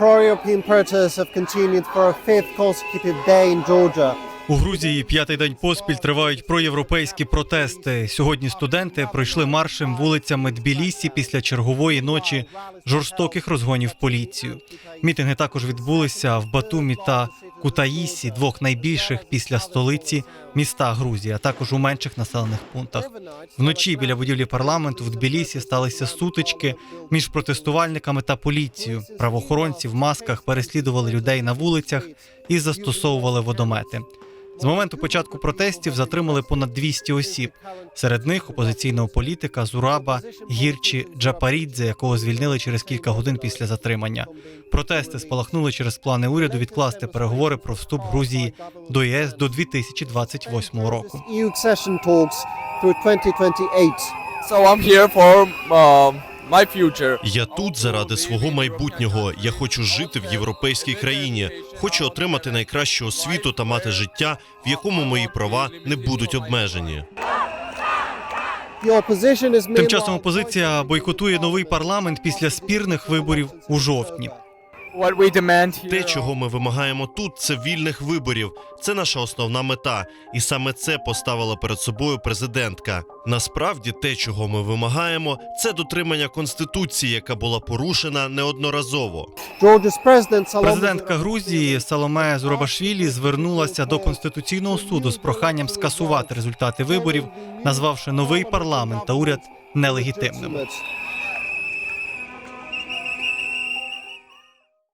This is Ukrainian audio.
pro-European protests have continued for a fifth consecutive day in Georgia. У Грузії п'ятий день поспіль тривають проєвропейські протести. Сьогодні студенти пройшли маршем вулицями Тбілісі після чергової ночі жорстоких розгонів поліцію. Мітинги також відбулися в Батумі та Кутаїсі, двох найбільших після столиці міста Грузії, а також у менших населених пунктах. Вночі біля будівлі парламенту в Тбілісі сталися сутички між протестувальниками та поліцією. Правоохоронці в масках переслідували людей на вулицях і застосовували водомети. З моменту початку протестів затримали понад 200 осіб. Серед них опозиційного політика Зураба Гірчі Джапарідзе, якого звільнили через кілька годин після затримання. Протести спалахнули через плани уряду відкласти переговори про вступ Грузії до ЄС до 2028 року. 2028. So I'm here for um, my future. Я тут заради свого майбутнього. Я хочу жити в європейській країні. Хочу отримати найкращу освіту та мати життя, в якому мої права не будуть обмежені. Тим часом опозиція бойкотує новий парламент після спірних виборів у жовтні. What we demand here. Те, чого ми вимагаємо тут, це вільних виборів. Це наша основна мета, і саме це поставила перед собою президентка. Насправді, те, чого ми вимагаємо, це дотримання конституції, яка була порушена неодноразово. Президентка Грузії Саломе Зурабашвілі звернулася до конституційного суду з проханням скасувати результати виборів, назвавши новий парламент та уряд нелегітимним.